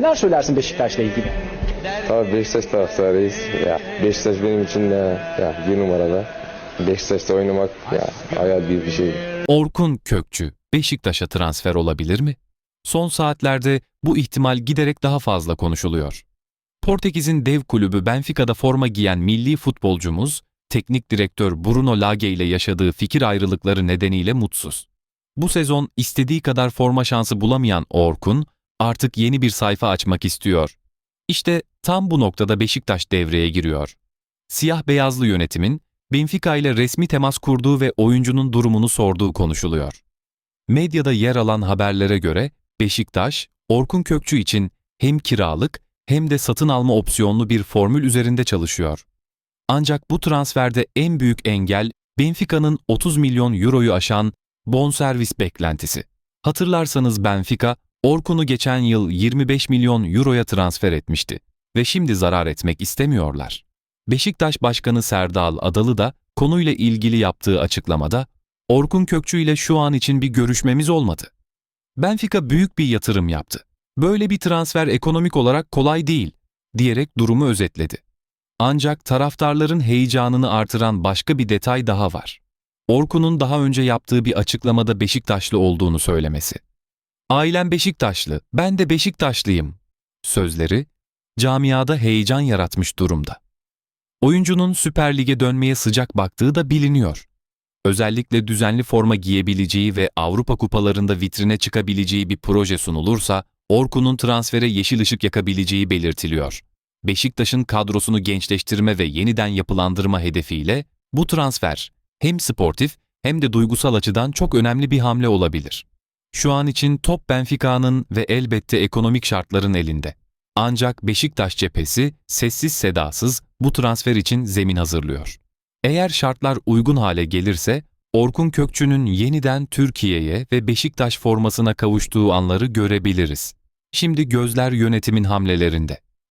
Neler söylersin Beşiktaş'la ilgili? Tabii Beşiktaş taraftarıyız. Ya Beşiktaş benim için de ya bir numarada. Beşiktaş'ta oynamak ya hayal gibi bir şey. Orkun Kökçü Beşiktaş'a transfer olabilir mi? Son saatlerde bu ihtimal giderek daha fazla konuşuluyor. Portekiz'in dev kulübü Benfica'da forma giyen milli futbolcumuz, teknik direktör Bruno Lage ile yaşadığı fikir ayrılıkları nedeniyle mutsuz. Bu sezon istediği kadar forma şansı bulamayan Orkun, artık yeni bir sayfa açmak istiyor. İşte tam bu noktada Beşiktaş devreye giriyor. Siyah beyazlı yönetimin Benfica ile resmi temas kurduğu ve oyuncunun durumunu sorduğu konuşuluyor. Medyada yer alan haberlere göre Beşiktaş, Orkun Kökçü için hem kiralık hem de satın alma opsiyonlu bir formül üzerinde çalışıyor. Ancak bu transferde en büyük engel Benfica'nın 30 milyon euroyu aşan bonservis beklentisi. Hatırlarsanız Benfica, Orkun'u geçen yıl 25 milyon euroya transfer etmişti ve şimdi zarar etmek istemiyorlar. Beşiktaş Başkanı Serdal Adalı da konuyla ilgili yaptığı açıklamada, Orkun Kökçü ile şu an için bir görüşmemiz olmadı. Benfica büyük bir yatırım yaptı. Böyle bir transfer ekonomik olarak kolay değil, diyerek durumu özetledi. Ancak taraftarların heyecanını artıran başka bir detay daha var. Orkun'un daha önce yaptığı bir açıklamada Beşiktaşlı olduğunu söylemesi. Ailem Beşiktaşlı, ben de Beşiktaşlıyım. Sözleri, camiada heyecan yaratmış durumda. Oyuncunun Süper Lig'e dönmeye sıcak baktığı da biliniyor. Özellikle düzenli forma giyebileceği ve Avrupa kupalarında vitrine çıkabileceği bir proje sunulursa, Orkun'un transfere yeşil ışık yakabileceği belirtiliyor. Beşiktaş'ın kadrosunu gençleştirme ve yeniden yapılandırma hedefiyle bu transfer hem sportif hem de duygusal açıdan çok önemli bir hamle olabilir. Şu an için top Benfica'nın ve elbette ekonomik şartların elinde. Ancak Beşiktaş cephesi sessiz sedasız bu transfer için zemin hazırlıyor. Eğer şartlar uygun hale gelirse Orkun Kökçü'nün yeniden Türkiye'ye ve Beşiktaş formasına kavuştuğu anları görebiliriz. Şimdi gözler yönetimin hamlelerinde.